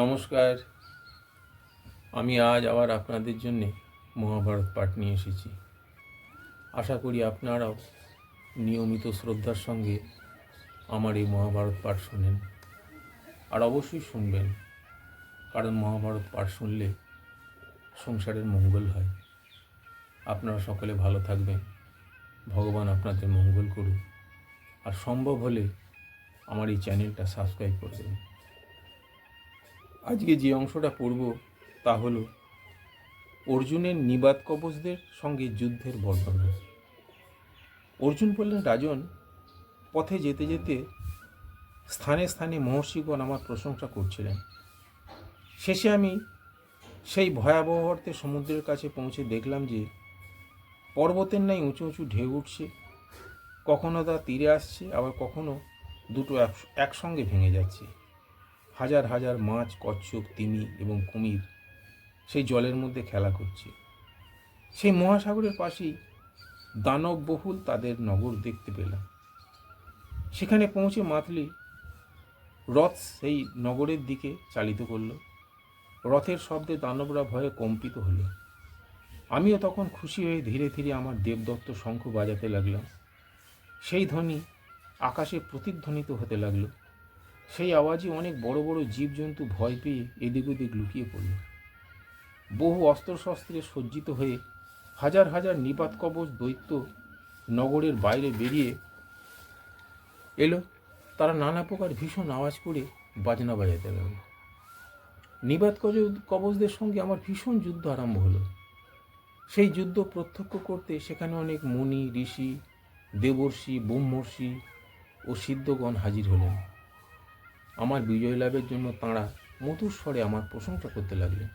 নমস্কার। আমি আজ আবার আপনাদের জন্যে মহাভারত পাঠ নিয়ে এসেছি। আশা করি আপনারাও নিয়মিত শ্রদ্ধার সঙ্গে আমার এই মহাভারত পাঠ শোনেন। আর অবশ্যই শুনবেন, কারণ মহাভারত পাঠ শুনলে সংসারের মঙ্গল হয়। আপনারা সকলে ভালো থাকবেন, ভগবান আপনাদের মঙ্গল করুন। আর সম্ভব হলে আমার এই চ্যানেলটা সাবস্ক্রাইব করে দেবেন। আজকে যে অংশটা পড়ব তা হল অর্জুনের নিবাদ কবচদের সঙ্গে যুদ্ধের বর্ণনা। অর্জুন বললেন, রাজন, পথে যেতে যেতে স্থানে স্থানে মহর্ষিগণ আমার প্রশংসা করছিলেন। শেষে আমি সেই ভয়াবহ অর্থে সমুদ্রের কাছে পৌঁছে দেখলাম যে পর্বতের ন্যায় উঁচু উঁচু ঢেউ উঠছে। কখনো তা তীরে আসছে, আবার কখনো দুটো এক- একসঙ্গে ভেঙে যাচ্ছে। হাজার হাজার মাছ, কচ্ছপ, তিমি এবং কুমির সেই জলের মধ্যে খেলা করছে। সেই মহাসাগরের পাশেই দানব বহুল তাদের নগর দেখতে পেলাম। সেখানে পৌঁছে মাতলি রথ সেই নগরের দিকে চালিত করল। রথের শব্দে দানবরা ভয়ে কম্পিত হলো। আমিও তখন খুশি হয়ে ধীরে ধীরে আমার দেবদত্ত শঙ্খ বাজাতে লাগলাম। সেই ধ্বনি আকাশে প্রতিধ্বনিত হতে লাগল। সেই আওয়াজে অনেক বড় বড় জীবজন্তু ভয় পেয়ে এদিক ওদিক লুকিয়ে পড়ল। বহু অস্ত্রশস্ত্রে সজ্জিত হয়ে হাজার হাজার নিপাত কবচ দৈত্য নগরের বাইরে বেরিয়ে এলো। তারা নানা প্রকার ভীষণ আওয়াজ করে বাজনা বাজাতে লাগল। নিবাদ কবচদের সঙ্গে আমার ভীষণ যুদ্ধ আরম্ভ হলো। সেই যুদ্ধ প্রত্যক্ষ করতে সেখানে অনেক মুনি, ঋষি, দেবর্ষি, ব্রহ্মর্ষি ও সিদ্ধগণ হাজির হলেন। আমার বিজয় লাভের জন্য তাঁরা মধুর স্বরে আমার প্রশংসা করতে লাগলেন।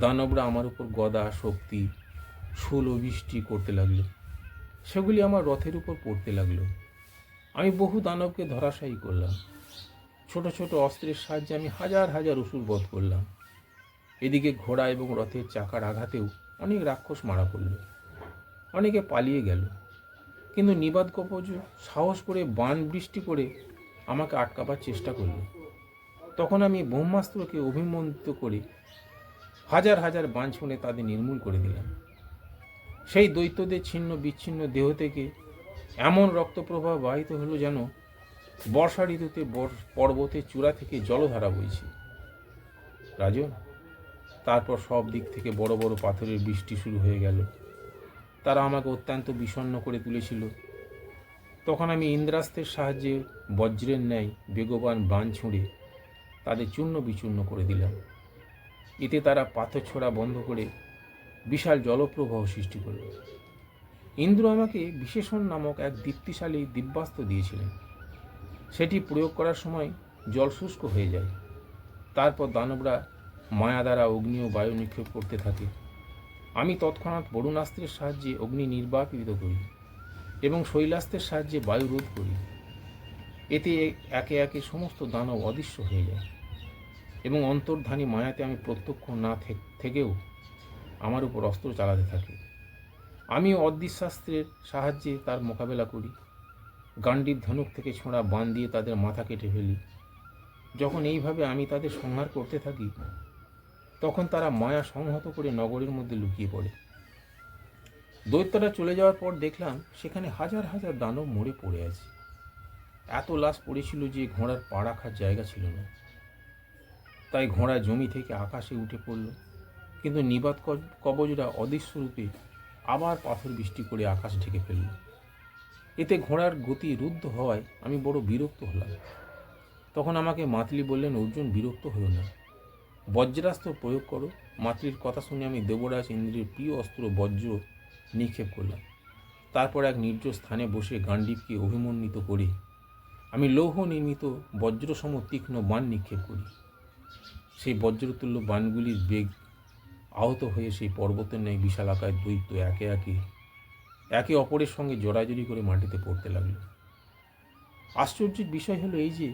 দানবরা আমার উপর গদা, শক্তি ও বৃষ্টি করতে লাগল। সেগুলি আমার রথের উপর পড়তে লাগল। আমি বহু দানবকে ধরাশায়ী করলাম। ছোট ছোট অস্ত্রের সাহায্যে আমি হাজার হাজার অসুর বধ করলাম। এদিকে ঘোড়া এবং রথের চাকার আঘাতেও অনেক রাক্ষস মারা পড়ল। অনেকে পালিয়ে গেল। কিন্তু নিবাদ কপজ সাহস করে বান বৃষ্টি করে আমাকে আটকাবার চেষ্টা করল। তখন আমি ব্রহ্মাস্ত্রকে অভিমন্ত্রিত করে হাজার হাজার বান ছুঁড়ে তাদের নির্মূল করে দিলাম। সেই দৈত্যদের ছিন্ন বিচ্ছিন্ন দেহ থেকে এমন রক্তপ্রবাহ বাহিত হলো যেন বর্ষা ঋতুতে পর্বতের চূড়া থেকে জলধারা বইছে। রাজন, তারপর সব দিক থেকে বড় বড় পাথরের বৃষ্টি শুরু হয়ে গেল। তারা আমাকে অত্যন্ত বিষণ্ণ করে তুলেছিল। তখন আমি ইন্দ্রাস্ত্রের সাহায্যে বজ্রের ন্যায় বেগবান বান ছুঁড়ে তাদের চূর্ণ বিচূর্ণ করে দিলাম। এতে তারা পাথর ছোড়া বন্ধ করে বিশাল জলপ্রবাহ সৃষ্টি করল। ইন্দ্র আমাকে বিশেষণ নামক এক দীপ্তিশালী দিব্যাস্ত্র দিয়েছিলেন। সেটি প্রয়োগ করার সময় জল শুষ্ক হয়ে যায়। তারপর দানবরা মায়া দ্বারা অগ্নি ও বায়ু নিক্ষেপ করতে থাকে। আমি তৎক্ষণাৎ বরুণাস্ত্রের সাহায্যে অগ্নি নির্বাপিত করি। এবং শৈলাস্ত্রের সাহায্যে বায়ু রোধ করি। এতে একে একে সমস্ত দানব অদৃশ্য হয়ে যায় এবং অন্তর্ধানী মায়াতে আমি প্রত্যক্ষ না থেক- থেকেও আমার উপর অস্ত্র চালাতে থাকে। আমি অদৃশ্যাস্ত্রের সাহায্যে তার মোকাবেলা করি। গান্ডীব ধনুক থেকে ছোঁড়া বান দিয়ে তাদের মাথা কেটে ফেলি। যখন এইভাবে আমি তাদের সংহার করতে থাকি, তখন তারা মায়া সংহত করে নগরের মধ্যে লুকিয়ে পড়ে। দৈত্যরা চলে যাওয়ার পর দেখলাম সেখানে হাজার হাজার দানব মরে পড়ে আছে। এত লাশ পড়েছিল যে ঘোড়ার পা রাখার জায়গা ছিল না। তাই ঘোড়া জমি থেকে আকাশে উঠে পড়ল। কিন্তু নিবাত ক- কবজরা অদৃশ্য রূপে আবার পাথর বৃষ্টি করে আকাশ ঢেকে ফেলল। এতে ঘোড়ার গতি রুদ্ধ হওয়ায় আমি বড় বিরক্ত হলাম। তখন আমাকে মাতলি বললেন, অর্জুন, বিরক্ত হলো না। বজ্রাস্ত্র প্রয়োগ করো। মাতৃর কথা শুনে আমি দেবরাজ ইন্দ্রের প্রিয় অস্ত্র বজ্র নিক্ষেপ করলাম। তারপর এক নির্জন স্থানে বসে গান্ডীবকে অভিমন্বিত করে। আমি লৌহ নির্মিত বজ্রসম তীক্ষ্ণ বাণ নিক্ষেপ করি। সেই বজ্রতুল্য বাণগুলির বেগ আহত হয়ে সেই পর্বতের ন্যায় বিশাল আকার দৈত্য একে একে একে অপরের সঙ্গে জড়াজড়ি করে মাটিতে পড়তে লাগল। আশ্চর্যের বিষয় হলো এই যে,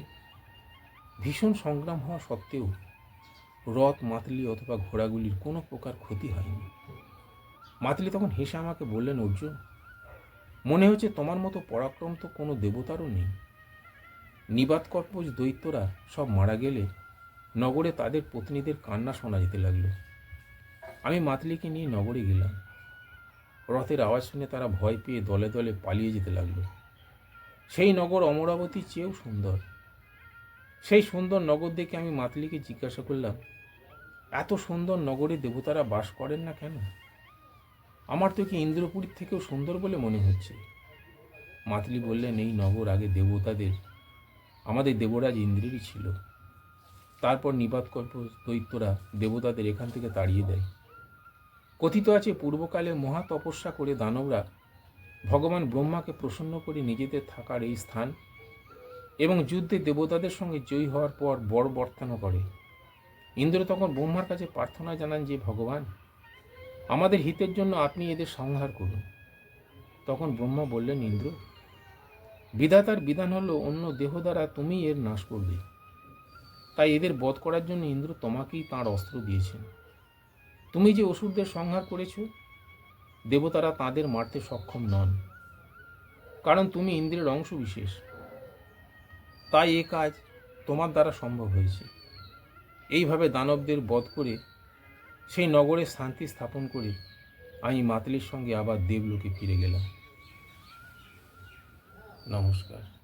ভীষণ সংগ্রাম হওয়া সত্ত্বেও রথ, মাতলি অথবা ঘোড়াগুলির কোনো প্রকার ক্ষতি হয়নি। মাতলি তখন হেসে আমাকে বললেন, অর্জুন, মনে হচ্ছে তোমার মতো পরাক্রম তো কোনো দেবতারও নেই। নিবাত কর্পজ দৈত্যরা সব মারা গেলে নগরে তাদের পত্নীদের কান্না শোনা যেতে লাগল। আমি মাতলিকে নিয়ে নগরে গেলাম। রথের আওয়াজ শুনে তারা ভয় পেয়ে দলে দলে পালিয়ে যেতে লাগল। সেই নগর অমরাবতীর চেয়েও সুন্দর। সেই সুন্দর নগর দেখে আমি মাতলিকে জিজ্ঞাসা করলাম, এত সুন্দর নগরে দেবতারা বাস করেন না কেন? আমার তো কি ইন্দ্রপুরীর থেকেও সুন্দর বলে মনে হচ্ছে। মাতলি বললেন, এই নগর আগে দেবতাদের, আমাদের দেবরাজ ইন্দ্রেরই ছিল। তারপর নিবাতকল্প দৈত্যরা দেবতাদের এখান থেকে তাড়িয়ে দেয়। কথিত আছে, পূর্বকালে মহা তপস্যা করে দানবরা ভগবান ব্রহ্মাকে প্রসন্ন করে নিজেদের থাকার এই স্থান এবং যুদ্ধে দেবতাদের সঙ্গে জয়ী হওয়ার পর বড় বর্তানো করে। ইন্দ্র তখন ব্রহ্মার কাছে প্রার্থনা জানান যে, ভগবান আমাদের হিতের জন্য আপনি এদের সংহার করুন। তখন ব্রহ্মা বললেন, ইন্দ্র, বিধাতার বিধান হলো অন্য দেহ দ্বারা তুমি এর নাশ করবে। তাই এদের বধ করার জন্য ইন্দ্র তোমাকেই তাঁর অস্ত্র দিয়েছেন। তুমি যে অসুরদের সংহার করেছ, দেবতারা তাদের মারতে সক্ষম নন। কারণ তুমি ইন্দ্রের অংশ বিশেষ। তাই এ কাজ তোমার দ্বারা সম্ভব হয়েছে। এইভাবে দানবদের বধ করে সেই নগরে শান্তি স্থাপন করে আমি মাতলির সঙ্গে আবার দেবলোকে ফিরে গেলাম। নমস্কার।